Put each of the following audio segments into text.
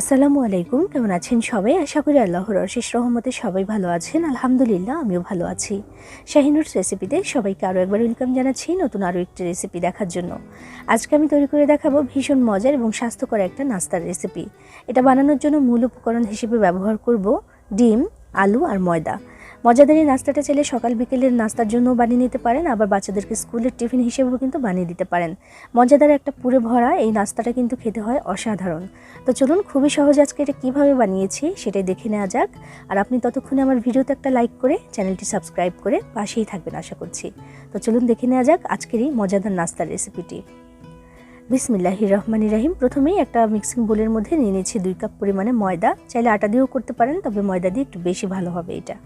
আসসালামু আলাইকুম, কেমন আছেন সবাই? আশা করি আল্লাহর অশেষ রহমতে সবাই ভালো আছেন। আলহামদুলিল্লাহ, আমিও ভালো আছি। শাহিনুরস রেসিপিতে সবাইকে আরও একবার ওয়েলকাম জানাচ্ছি নতুন আরও একটি রেসিপি দেখার জন্য। আজকে আমি তৈরি করে দেখাবো ভীষণ মজার এবং স্বাস্থ্যকর একটা নাস্তার রেসিপি এটা বানানোর জন্য মূল উপকরণ হিসেবে ব্যবহার করব ডিম, আলু আর ময়দা। মজাদার নাস্তাটা চাইলে সকাল বিকেলের নাস্তার জন্য বানিয়ে নিতে পারেন, আবার বাচ্চাদেরকে স্কুলের টিফিন হিসেবেও কিন্তু বানিয়ে দিতে পারেন। মজাদার একটা পুরে ভরা এই নাস্তাটা কিন্তু খেতে হয় অসাধারণ। তো চলুন, খুবই সহজ আজকে এটা কীভাবে বানিয়েছি সেটাই দেখে নেওয়া যাক। আর আপনি ততক্ষণে আমার ভিডিওতে একটা লাইক করে চ্যানেলটি সাবস্ক্রাইব করে পাশেই থাকবেন আশা করছি। তো চলুন দেখে নেওয়া যাক আজকের এই মজাদার নাস্তার রেসিপিটি। বিসমিল্লাহি রহমান রাহিম। প্রথমেই একটা মিক্সিং বোলের মধ্যে নিয়ে নিয়েছি দুই কাপ পরিমাণে ময়দা। চাইলে আটা দিয়েও করতে পারেন, তবে ময়দা দিয়ে একটু বেশি ভালো হবে এটা।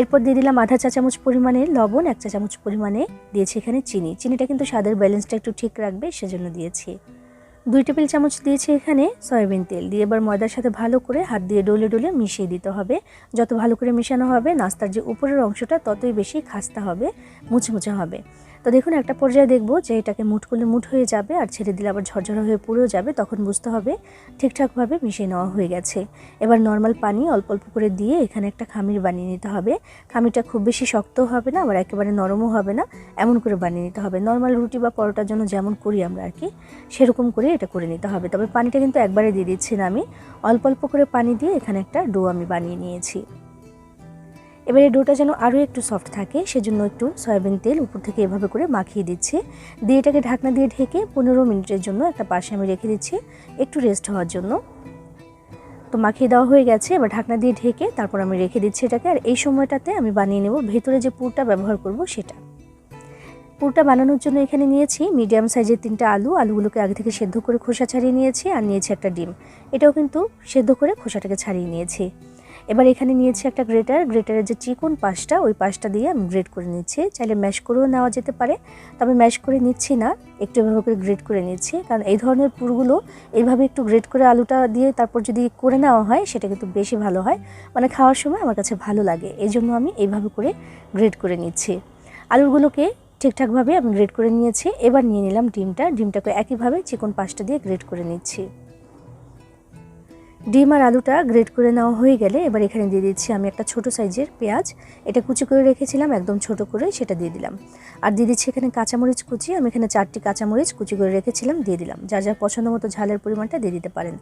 এরপর দিয়ে দিলাম আধা চা চামচ পরিমাণে লবণ, এক চা চামচ পরিমাণে দিয়েছি এখানে চিনি। চিনিটা কিন্তু স্বাদের ব্যালেন্সটা একটু ঠিক রাখবে, সেজন্য দিয়েছি। দুই টেবিল চামচ দিয়েছি এখানে সয়াবিন তেল। দিয়ে এবার ময়দার সাথে ভালো করে হাত দিয়ে ডলে ডলে মিশিয়ে দিতে হবে। যত ভালো করে মেশানো হবে, নাস্তার যে উপরের অংশটা ততই বেশি খাস্তা হবে মুছে মুছে হবে। তো দেখুন, একটা পর্যায়ে দেখব যে এটাকে মুঠ করলে মুঠ হয়ে যাবে আর ছেড়ে দিলে আবার ঝরঝরা হয়ে পুড়েও যাবে, তখন বুঝতে হবে ঠিকঠাকভাবে মিশিয়ে নেওয়া হয়ে গেছে। এবার নর্মাল পানি অল্প অল্প করে দিয়ে এখানে একটা খামির বানিয়ে নিতে হবে। খামিরটা খুব বেশি শক্তও হবে না, আবার একেবারে নরমও হবে না, এমন করে বানিয়ে নিতে হবে। নর্মাল রুটি বা পরোটার জন্য যেমন করি আমরা আর কি, সেরকম করে এটা করে নিতে হবে। তবে পানিটা কিন্তু একবারে দিয়ে দিচ্ছি না আমি, অল্প অল্প করে পানি দিয়ে এখানে একটা ডো আমি বানিয়ে নিয়েছি। এবারে ডোটা যেন আরও একটু সফট থাকে, সেজন্য একটু সয়াবিন তেল উপর থেকে এভাবে করে মাখিয়ে দিচ্ছি। দিয়ে এটাকে ঢাকনা দিয়ে ঢেকে পনেরো মিনিটের জন্য একটা পাশে আমি রেখে দিচ্ছি একটু রেস্ট হওয়ার জন্য। তো মাখিয়ে দেওয়া হয়ে গেছে, এবার ঢাকনা দিয়ে ঢেকে তারপর আমি রেখে দিচ্ছি এটাকে, আর এই সময়টাতে আমি বানিয়ে নেব ভেতরে যে পুরটা ব্যবহার করব সেটা। পুরটা বানানোর জন্য এখানে নিয়েছি মিডিয়াম সাইজের তিনটা আলু, আলুগুলোকে আগে থেকে সেদ্ধ করে খোসা ছাড়িয়ে নিয়েছি, আর নিয়েছি একটা ডিম। এটাও কিন্তু সেদ্ধ করে খোসাটাকে ছাড়িয়ে নিয়েছি। এবার এখানে নিয়েছি একটা গ্রেটার। গ্রেটারের যে চিকন পাশটা, ওই পাশটা দিয়ে আমি গ্রেট করে নিচ্ছি। চাইলে ম্যাশ করেও নেওয়া যেতে পারে, তবে ম্যাশ করে নিচ্ছি না, একটু এভাবে করে গ্রেট করে নিচ্ছি। কারণ এই ধরনের পুরগুলো এইভাবে একটু গ্রেট করে আলুটা দিয়ে তারপর যদি করে নেওয়া হয়, সেটা কিন্তু বেশি ভালো হয়। মানে খাওয়ার সময় আমার কাছে ভালো লাগে এই জন্য আমি এইভাবে করে গ্রেট করে নিচ্ছি। আলুগুলোকে ঠিকঠাকভাবে আমি গ্রেট করে নিয়েছি। এবার নিয়ে নিলাম ডিমটা। ডিমটাকে একইভাবে চিকন পাশটা দিয়ে গ্রেট করে নিচ্ছি। ডিম আর আলুটা গ্রেট করে নেওয়া হয়ে গেলে এবার এখানে দিয়ে দিচ্ছি আমি একটা ছোট সাইজের পেঁয়াজ। এটা কুচি করে রেখেছিলাম, একদম ছোট করে সেটা দিয়ে দিলাম। আর দিয়ে দিচ্ছি এখানে কাঁচামরিচ কুচি, আমি এখানে চারটি কাঁচামরিচ কুচি করে রেখেছিলাম, দিয়ে দিলাম। যা যা পছন্দ মতো ঝালের পরিমাণটা দিয়ে দিতে পারেন।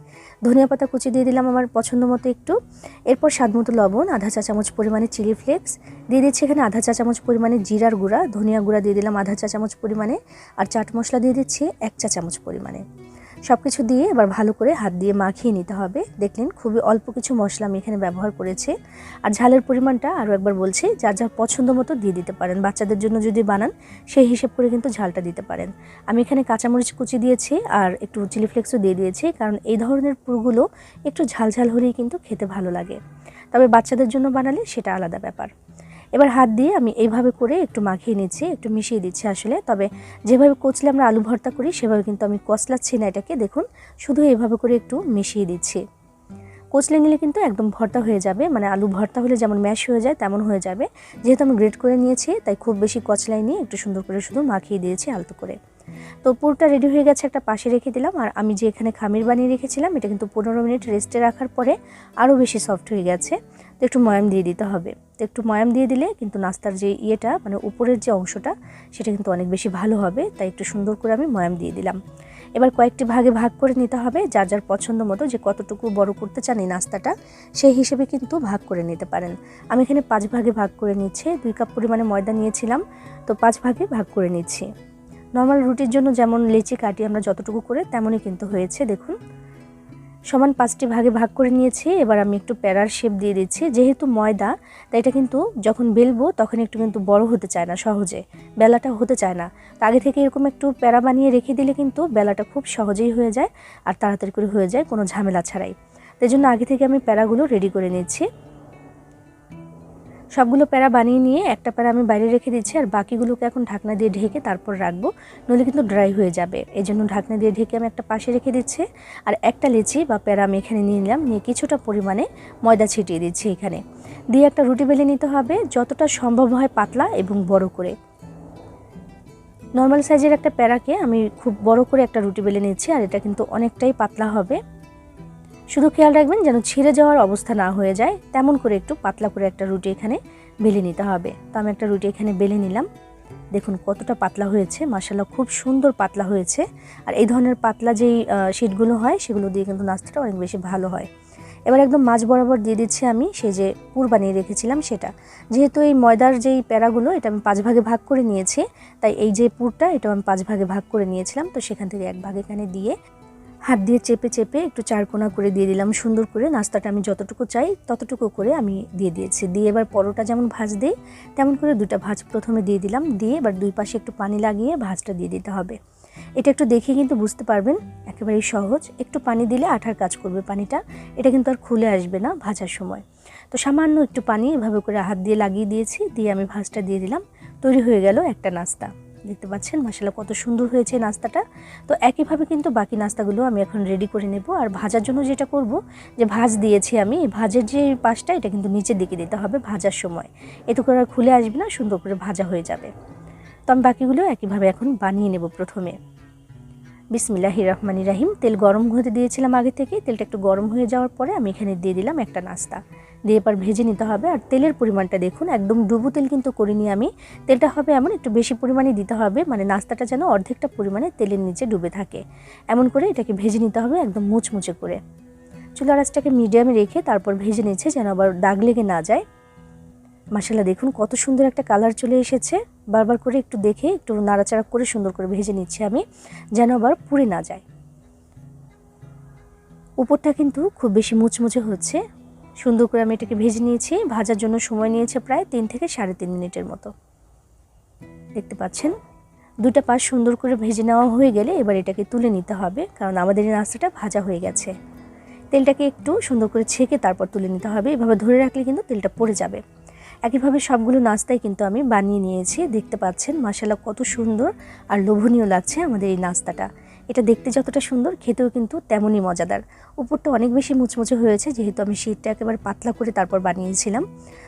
ধনিয়া পাতা কুচি দিয়ে দিলাম আমার পছন্দ মতো একটু। এরপর স্বাদ মতো লবণ, আধা চা চামচ পরিমাণে চিলি ফ্লেক্স। দিয়ে দিচ্ছি এখানে আধা চা চামচ পরিমাণে জিরার গুঁড়া, ধনিয়া গুঁড়া দিয়ে দিলাম আধা চা চামচ পরিমাণে। আর চাট মশলা দিয়ে দিচ্ছি এক চা চামচ পরিমাণে। সব কিছু দিয়ে এবার ভালো করে হাত দিয়ে মাখিয়ে নিতে হবে। দেখলেন খুবই অল্প কিছু মশলা আমি এখানে ব্যবহার করেছি। আর ঝালের পরিমাণটা আরও একবার বলছি, যার যার পছন্দ মতো দিয়ে দিতে পারেন। বাচ্চাদের জন্য যদি বানান, সেই হিসেব করে কিন্তু ঝালটা দিতে পারেন। আমি এখানে কাঁচামরিচ কুচি দিয়েছি আর একটু চিলি ফ্লেক্সও দিয়ে দিয়েছি, কারণ এই ধরনের পুরগুলো একটু ঝাল ঝাল হলেই কিন্তু খেতে ভালো লাগে। তবে বাচ্চাদের জন্য বানালে সেটা আলাদা ব্যাপার। এবার হাত দিয়ে আমি এইভাবে করে একটু মাখিয়ে নিচ্ছি, একটু মিশিয়ে দিচ্ছি আসলে। তবে যেভাবে কচলে আমরা আলু ভর্তা করি, সেভাবে কিন্তু আমি কচলাচ্ছি না এটাকে দেখুন, শুধু এইভাবে করে একটু মিশিয়ে দিচ্ছি। কচলে নিলে কিন্তু একদম ভর্তা হয়ে যাবে মানে আলু ভর্তা হলে যেমন ম্যাশ হয়ে যায়, তেমন হয়ে যাবে। যেহেতু আমি গ্রেট করে নিয়েছি, তাই খুব বেশি কচলাই নিয়ে একটু সুন্দর করে শুধু মাখিয়ে দিয়েছি আলতো করে। তো পুরটা রেডি হয়ে গেছে, একটা পাশে রেখে দিলাম। আর আমি যে এখানে খামির বানিয়ে রেখেছিলাম, এটা কিন্তু পনেরো মিনিট রেস্টে রাখার পরে আরও বেশি সফট হয়ে গেছে। তো একটু ময়াম দিয়ে দিতে হবে। তো একটু ময়াম দিয়ে দিলে কিন্তু নাস্তার যে ইয়েটা মানে উপরের যে অংশটা, সেটা কিন্তু অনেক বেশি ভালো হবে। তাই একটু সুন্দর করে আমি ময়াম দিয়ে দিলাম। এবার কয়েকটি ভাগে ভাগ করে নিতে হবে। যার যার পছন্দ মতো যে কতটুকু বড় করতে চান এই নাস্তাটা, সেই হিসেবে কিন্তু ভাগ করে নিতে পারেন। আমি এখানে পাঁচ ভাগে ভাগ করে নিচ্ছি। দুই কাপ পরিমাণে ময়দা নিয়েছিলাম। তো পাঁচ ভাগে ভাগ করে নিচ্ছি। নর্মাল রুটির জন্য যেমন লেচি কাটি আমরা যতটুকু করে, তেমনই কিন্তু হয়েছে, দেখুন। সমান পাঁচটি ভাগে ভাগ করে নিয়েছি, এবার আমি একটু প্যারার শেপ দিয়ে দিচ্ছি। যেহেতু ময়দা, তাই এটা কিন্তু যখন বেলবো, তখন একটু কিন্তু বড় হতে চায় না, সহজে। বেলাটা হতে চায় না। আগে থেকে এরকম একটু প্যারা বানিয়ে রেখে দিলে কিন্তু বেলাটা খুব সহজেই হয়ে যায়, আর তাড়াতাড়ি করে হয়ে যায়, কোনো ঝামেলা ছাড়াই। তাই জন্য আগে থেকে আমি প্যারাগুলো রেডি করে নিচ্ছি। সবগুলো প্যারা বানিয়ে নিয়ে একটা প্যারা আমি বাইরে রেখে দিচ্ছি, আর বাকিগুলোকে এখন ঢাকনা দিয়ে ঢেকে তারপর রাখব, নইলে কিন্তু ড্রাই হয়ে যাবে। এই জন্য ঢাকনা দিয়ে ঢেকে আমি একটা পাশে রেখে দিচ্ছি, আর একটা লিচি বা প্যারা আমি এখানে নিয়ে নিলাম, নিয়ে কিছুটা পরিমাণে ময়দা ছিটিয়ে দিচ্ছি এখানে। দিয়ে একটা রুটি বেলে নিতে হবে, যতটা সম্ভব হয় পাতলা এবং বড় করে। নর্মাল সাইজের একটা প্যারাকে আমি খুব বড় করে একটা রুটি বেলে নিচ্ছি, আর এটা কিন্তু অনেকটাই পাতলা হবে। শুধু খেয়াল রাখবেন যেন ছিঁড়ে যাওয়ার অবস্থা না হয়ে যায়, তেমন করে একটু পাতলা করে একটা রুটি এখানে বেলে নিতে হবে। তো আমি একটা রুটি এখানে বেলে নিলাম। দেখুন কতটা পাতলা হয়েছে মাসাল্লাহ খুব সুন্দর পাতলা হয়েছে। আর এই ধরনের পাতলা যেই শিটগুলো হয়, সেগুলো দিয়ে কিন্তু নাস্তাটা অনেক বেশি ভালো হয়। এবার একদম মাছ বরাবর দিয়ে দিচ্ছি আমি, সেই যে পুর বানিয়ে রেখেছিলাম সেটা। যেহেতু এই ময়দার যেই প্যারাগুলো, এটা আমি পাঁচ ভাগে ভাগ করে নিয়েছি। তাই এই যে পুরটা এটা আমি পাঁচ ভাগে ভাগ করে নিয়েছিলাম। তো সেখান থেকে এক ভাগ এখানে দিয়ে হাত দিয়ে চেপে চেপে একটু চারকোনা করে দিয়ে দিলাম। সুন্দর করে নাস্তাটা আমি যতটুকু চাই ততটুকু করে আমি দিয়ে দিয়েছি। দিয়ে এবার পরোটা যেমন ভাজ দিই তেমন করে দুটা ভাজ প্রথমে দিয়ে দিলাম। দিয়ে এবার দুই পাশে একটু পানি লাগিয়ে ভাজটা দিয়ে দিতে হবে। এটা একটু দেখে কিন্তু বুঝতে পারবেন, একেবারেই সহজ। একটু পানি দিলে আঠার কাজ করবে পানিটা। এটা কিন্তু আর খুলে আসবে না ভাজার সময়। তো সামান্য একটু পানি এভাবে করে হাত দিয়ে লাগিয়ে দিয়েছি। দিয়ে আমি ভাজটা দিয়ে দিলাম। তৈরি হয়ে গেল একটা নাস্তা। দেখতে পাচ্ছেন মশলা কত সুন্দর হয়েছে নাস্তাটা। তো একইভাবে কিন্তু বাকি নাস্তাগুলো আমি এখন রেডি করে নেব। আর ভাজার জন্য যেটা করব, যে ভাজ দিয়েছি আমি ভাজের যে পাশটা, এটা কিন্তু নিচের দিকে দিতে হবে ভাজার সময়। এতে করে আর খুলে আসবে না, সুন্দর করে ভাজা হয়ে যাবে। তো আমি বাকিগুলো একইভাবে এখন বানিয়ে নেব প্রথমে। বিসমিল্লাহি রহমানি রাহিম তেল গরম হতে দিয়েছিলাম আগে থেকে তেলটা একটু গরম হয়ে যাওয়ার পরে আমি এখানে দিয়ে দিলাম একটা নাস্তা। দিয়ে এবার ভেজে নিতে হবে। আর তেলের পরিমাণটা দেখুন, একদম ডুবু তেল কিন্তু করিনি আমি। তেলটা হবে এমন একটু বেশি পরিমাণে দিতে হবে মানে নাস্তাটা যেন অর্ধেকটা পরিমাণে তেলের নিচে ডুবে থাকে। এমন করে এটাকে ভেজে নিতে হবে একদম মুচমুচে করে। চুলা রাসটাকে মিডিয়ামে রেখে তারপর ভেজে নিচ্ছে যেন আবার দাগ লেগে না যায়। মাসালা দেখুন কত সুন্দর একটা কালার চলে এসেছে। বারবার করে একটু দেখে, একটু নাড়াচাড়া করে সুন্দর করে ভেজে নিচ্ছি আমি, যেন আবার পুড়ে না যায়। উপরটা কিন্তু খুব বেশি মুচমুচে হচ্ছে। সুন্দর করে আমি এটাকে ভেজে নিয়েছি, ভাজার জন্য সময় নিয়েছে প্রায় তিন থেকে সাড়ে তিন মিনিটের মতো। দেখতে পাচ্ছেন? দুটা পাশ সুন্দর করে ভেজে নেওয়া হয়ে গেলে এবার এটাকে তুলে নিতে হবে, কারণ আমাদের এই নাস্তাটা ভাজা হয়ে গেছে। তেলটাকে একটু সুন্দর করে ছেঁকে তারপর তুলে নিতে হবে। এভাবে ধরে রাখলে কিন্তু তেলটা পড়ে যাবে। একইভাবে সবগুলো নাস্তাই কিন্তু আমি বানিয়ে নিয়েছি। দেখতে পাচ্ছেন মশালা কত সুন্দর আর লোভনীয় লাগছে আমাদের এই নাস্তাটা। এটা দেখতে যতটা সুন্দর, খেতেও কিন্তু তেমনই মজাদার। উপরটা অনেক বেশি মুচমুচে হয়েছে, যেহেতু আমি শীতটা একেবারে পাতলা করে তারপর বানিয়েছিলাম।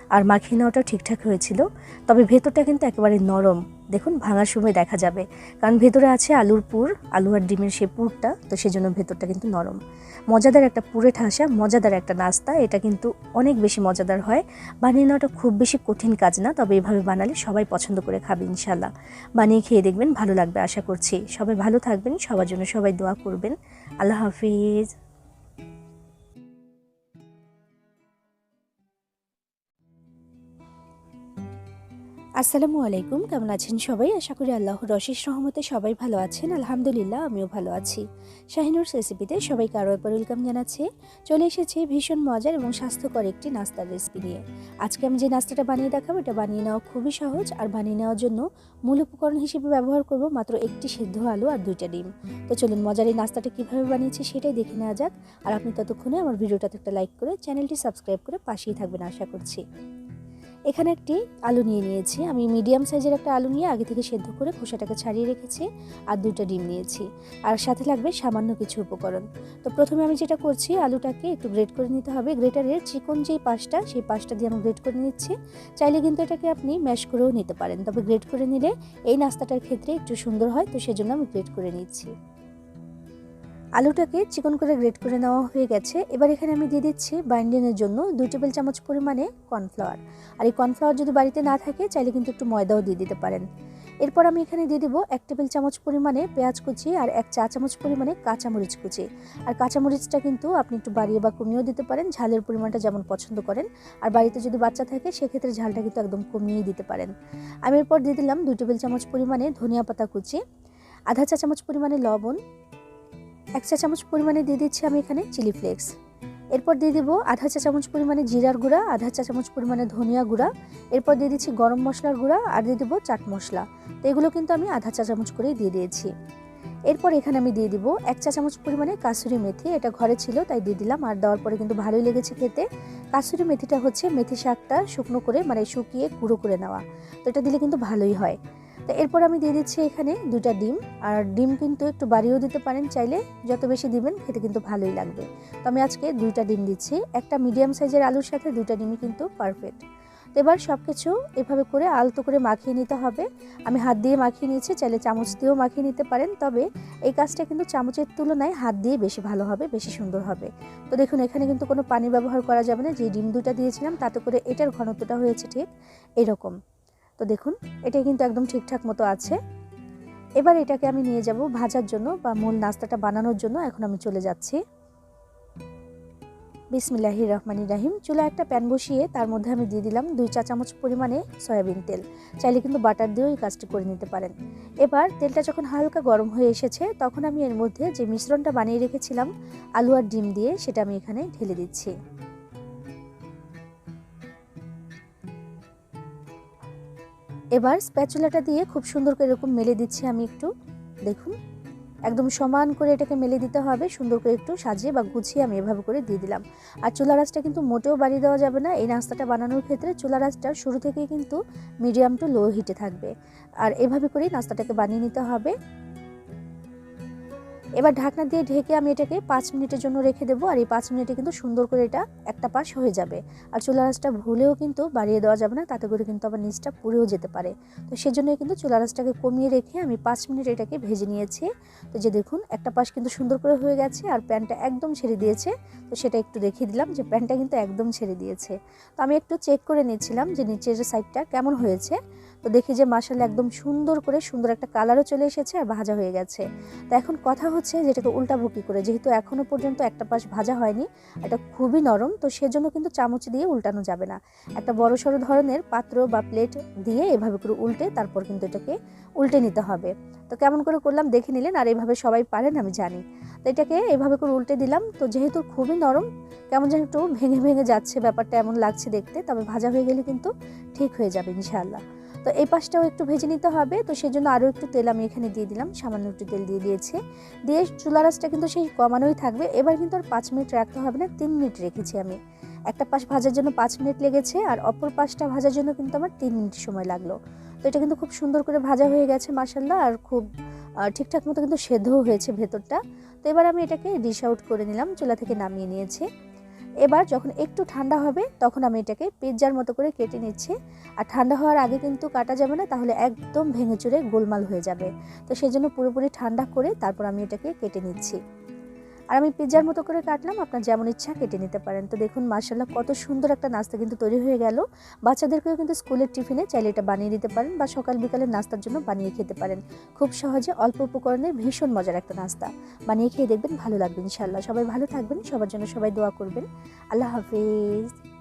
আর মাখিয়ে নেওয়াটাও ঠিকঠাক হয়েছিল। তবে ভেতরটা কিন্তু একেবারে নরম। দেখুন, ভাঙার সময় দেখা যাবে। কারণ ভেতরে আছে আলুর পুর, আলু আর ডিমের সে পুরটা, তো সেজন্য ভেতরটা কিন্তু নরম। মজাদার একটা পুরে ঠাসা, মজাদার একটা নাস্তা, এটা কিন্তু অনেক বেশি মজাদার হয়। বানিয়ে নেওয়াটা খুব বেশি কঠিন কাজ না, তবে এভাবে বানালে সবাই পছন্দ করে খাবে ইনশাল্লাহ বানিয়ে খেয়ে দেখবেন, ভালো লাগবে, আশা করছি। সবাই ভালো থাকবেন, সবার জন্য সবাই দোয়া করবেন। আল্লাহ হাফিজ। আসসালামু আলাইকুম, কেমন আছেন সবাই? আশা করি আল্লাহর অশেষ রহমতে সবাই ভালো আছেন। আলহামদুলিল্লাহ, আমিও ভালো আছি। শাহিনুর রেসিপিতে সবাইকে আরও একবার ওয়েলকাম জানাচ্ছি। চলে এসেছি ভীষণ মজার এবং স্বাস্থ্যকর একটি নাস্তার রেসিপি নিয়ে। আজকে আমি যে নাস্তাটা বানিয়ে দেখাবো, এটা বানিয়ে নেওয়া খুবই সহজ আর বানিয়ে নেওয়ার জন্য মূল উপকরণ হিসেবে ব্যবহার করব মাত্র একটি সেদ্ধ আলু আর দুইটা ডিম। তো চলুন, মজার এই নাস্তাটা কীভাবে বানিয়েছি সেটাই দেখে নেওয়া যাক। আর আপনি ততক্ষণে আমার ভিডিওটাতে একটা লাইক করে চ্যানেলটি সাবস্ক্রাইব করে পাশেই থাকবেন, আশা করছি। এখানে একটি আলু নিয়ে নিয়েছি। আমি মিডিয়াম সাইজের একটা আলু নিয়ে আগে থেকে সেদ্ধ করে খোসাটাকে ছাড়িয়ে রেখেছি আর দুটো ডিম নিয়েছি। আর সাথে লাগবে সামান্য কিছু উপকরণ। তো প্রথমে আমি যেটা করছি, আলুটাকে একটু গ্রেট করে নিতে হবে। গ্রেটারের চিকন যেই পাশটা, সেই পাশটা দিয়ে আমি গ্রেট করে নিচ্ছি। চাইলে কিন্তু এটাকে আপনি ম্যাশ করেও নিতে পারেন। তবে গ্রেট করে নিলে এই নাস্তাটার ক্ষেত্রে একটু সুন্দর হয়, তো সেজন্য আমি গ্রেট করে নিচ্ছি। আলুটাকে চিকন করে গ্রেট করে নেওয়া হয়ে গেছে। এবার এখানে আমি দিয়ে দিচ্ছি বাইন্ডিংয়ের জন্য দুই টেবিল চামচ পরিমাণে কর্নফ্লাওয়ার। আর এই কর্নফ্লাওয়ার যদি বাড়িতে না থাকে, চাইলে কিন্তু একটু ময়দাও দিয়ে দিতে পারেন। এরপর আমি এখানে দিয়ে দেবো এক টেবিল চামচ পরিমাণে পেঁয়াজ কুচি আর এক চা চামচ পরিমাণে কাঁচামরিচ কুচি। আর কাঁচামরিচটা কিন্তু আপনি একটু বাড়িয়ে বা কমিয়েও দিতে পারেন, ঝালের পরিমাণটা যেমন পছন্দ করেন। আর বাড়িতে যদি বাচ্চা থাকে, সেক্ষেত্রে ঝালটা কিন্তু একদম কমিয়েই দিতে পারেন। আমি এরপর দিয়ে দিলাম দুই টেবিল চামচ পরিমাণে ধনিয়া পাতা কুচি, আধা চা চামচ পরিমাণে লবণ এক চা চামচ পরিমাণে দিয়ে দিচ্ছি আমি এখানে চিলি ফ্লেক্স। এরপর দিয়ে দেবো আধা চা চামচ পরিমাণে জিরার গুঁড়া, আধা চা চামচ পরিমাণে ধনিয়া গুঁড়া। এরপর দিয়ে দিচ্ছি গরম মশলার গুঁড়া আর দিয়ে দেবো চাট মশলা। তো এগুলো কিন্তু আমি আধা চা চামচ করেই দিয়ে দিয়েছি। এরপর এখানে আমি দিয়ে দিব এক চা চামচ পরিমাণে কাসুরি মেথি। এটা ঘরে ছিল, তাই দিয়ে দিলাম। আর দেওয়ার পরে কিন্তু ভালোই লেগেছে খেতে। কাসুরি মেথিটা হচ্ছে মেথি শাকটা শুকনো করে মানে শুকিয়ে গুঁড়ো করে নেওয়া। তো এটা দিলে কিন্তু ভালোই হয়। তো এরপর আমি দিয়ে দিচ্ছি এখানে দুটা ডিম। আর ডিম কিন্তু একটু বাড়িয়েও দিতে পারেন চাইলে, যত বেশি দিবেন খেতে কিন্তু ভালোই লাগবে। তো আমি আজকে দুইটা ডিম দিচ্ছি, একটা মিডিয়াম সাইজের আলুর সাথে দুইটা ডিমই কিন্তু পারফেক্ট তো এবার সব কিছু এভাবে করে আলতো করে মাখিয়ে নিতে হবে। আমি হাত দিয়ে মাখিয়ে নিয়েছি, চাইলে চামচ দিয়েও মাখিয়ে নিতে পারেন, তবে এই কাজটা কিন্তু চামচের তুলনায় হাত দিয়ে বেশি ভালো হবে, বেশি সুন্দর হবে। তো দেখুন, এখানে কিন্তু কোনো পানি ব্যবহার করা যাবে না, যে ডিম দুটা দিয়েছিলাম তাতে করে এটার ঘনত্বটা হয়েছে ঠিক এরকম। তো দেখুন, এটা কিন্তু একদম ঠিকঠাক মতো আছে। এবার এটাকে আমি নিয়ে যাব ভাজার জন্য বা মূল নাস্তাটা বানানোর জন্য। এখন আমি চলে যাচ্ছি। বিসমিল্লাহি রহমানি রাহিম। চুলা একটা প্যান বসিয়ে তার মধ্যে আমি দিয়ে দিলাম দুই চা চামচ পরিমাণে সয়াবিন তেল। চাইলে কিন্তু বাটার দিয়েও এই কাজটি করে নিতে পারেন। এবার তেলটা যখন হালকা গরম হয়ে এসেছে, তখন আমি এর মধ্যে যে মিশ্রণটা বানিয়ে রেখেছিলাম, আলু আর ডিম দিয়ে, সেটা আমি এখানে ঢেলে দিচ্ছি। এবার স্প্যাচুলাটা দিয়ে খুব সুন্দর করে এরকম মেলে দিচ্ছি আমি একটু। দেখুন, একদম সমান করে এটাকে মেলে দিতে হবে, সুন্দর করে একটু সাজিয়ে বা গুছিয়ে আমি এভাবে করে দিয়ে দিলাম। আর চুলা রাসটা কিন্তু মোটেও বাড়িয়ে দেওয়া যাবে না, এই নাস্তাটা বানানোর ক্ষেত্রে চুলা রাসটা শুরু থেকেই কিন্তু মিডিয়াম টু লো হিটে থাকবে। আর এভাবে করেই নাস্তাটাকে বানিয়ে নিতে হবে। এবার ঢাকনা দিয়ে ঢেকে আমি এটাকে পাঁচ মিনিটের জন্য রেখে দেবো, আর এই পাঁচ মিনিটে কিন্তু সুন্দর করে এটা একটা পাশ হয়ে যাবে। আর চুলা রাসটা ভুলেও কিন্তু বাড়িয়ে দেওয়া যাবে না, তাতে করে কিন্তু আবার নিচটা পুড়েও যেতে পারে। তো সেজন্য কিন্তু চুলা রাসটাকে কমিয়ে রেখে আমি পাঁচ মিনিট এটাকে ভেজে নিয়েছি। তো যে দেখুন, একটা পাশ কিন্তু সুন্দর করে হয়ে গেছে, আর প্যানটা একদম ছেড়ে দিয়েছে। তো সেটা একটু দেখিয়ে দিলাম যে প্যানটা কিন্তু একদম ছেড়ে দিয়েছে। তো আমি একটু চেক করে নিচ্ছিলাম যে নিচের সাইডটা কেমন হয়েছে। তো দেখি যে মাসাল একদম সুন্দর করে সুন্দর একটা কালারও চলে এসেছে আর ভাজা হয়ে গেছে। তো এখন কথা হচ্ছে যেটাকে উল্টাবো কী করে, যেহেতু এখনও পর্যন্ত একটা পাশ ভাজা হয়নি, এটা খুবই নরম, তো সেজন্য কিন্তু চামচ দিয়ে উল্টানো যাবে না। একটা বড় সড়ো ধরনের পাত্র বা প্লেট দিয়ে এভাবে করে উল্টে তারপর কিন্তু এটাকে উল্টে নিতে হবে। তো কেমন করে করলাম দেখে নিলেন, আর এইভাবে সবাই পারেন আমি জানি। তো এটাকে এভাবে করে উল্টে দিলাম, তো যেহেতু খুবই নরম, কেমন যেন একটু ভেঙে ভেঙে যাচ্ছে, ব্যাপারটা এমন লাগছে দেখতে, তবে ভাজা হয়ে গেলে কিন্তু ঠিক হয়ে যাবে ইনশাআল্লাহ। তো এই পাশটাও একটু ভেজে নিতে হবে। তো সেই জন্য আরও একটু তেল আমি এখানে দিয়ে দিলাম, সামান্য একটু তেল দিয়ে দিয়েছি। দিয়ে চুলা রাসটা কিন্তু সেই কমানোই থাকবে। এবার কিন্তু আর পাঁচ মিনিট রাখতে হবে না, তিন মিনিট রেখেছি আমি। একটা পাশ ভাজার জন্য পাঁচ মিনিট লেগেছে আর অপর পাশটা ভাজার জন্য কিন্তু আমার তিন মিনিট সময় লাগল। তো এটা কিন্তু খুব সুন্দর করে ভাজা হয়ে গেছে মাসাল্লাহ আর খুব ঠিকঠাক মতো কিন্তু সেদ্ধও হয়েছে ভেতরটা। তো এবার আমি এটাকে ডিশ আউট করে নিলাম, চুলা থেকে নামিয়ে নিয়েছি। এবার যখন একটু ঠান্ডা হবে, তখন আমি এটাকে পিৎজার মতো করে কেটে নিচ্ছি। আর ঠান্ডা হওয়ার আগে কিন্তু কাটা যাবে না, তাহলে একদম ভেঙে চুরে গোলমাল হয়ে যাবে। তো সেই জন্য পুরোপুরি ঠান্ডা করে তারপর আমি এটাকে কেটে নিচ্ছি। আর আমি পিৎজার মতো করে কাটলাম, আপনার যেমন ইচ্ছা কেটে নিতে পারেন। তো দেখুন মার্শাল্লাহ কত সুন্দর একটা নাস্তা কিন্তু তৈরি হয়ে গেল। বাচ্চাদেরকেও কিন্তু স্কুলের টিফিনে চাইলে এটা বানিয়ে দিতে পারেন বা সকাল বিকালের নাস্তার জন্য বানিয়ে খেতে পারেন। খুব সহজে অল্প উপকরণের ভীষণ মজার একটা নাস্তা। বানিয়ে খেয়ে দেখবেন ভালো লাগবে ইনশাল্লাহ সবাই ভালো থাকবেন, সবার জন্য সবাই দোয়া করবেন। আল্লাহ হাফিজ।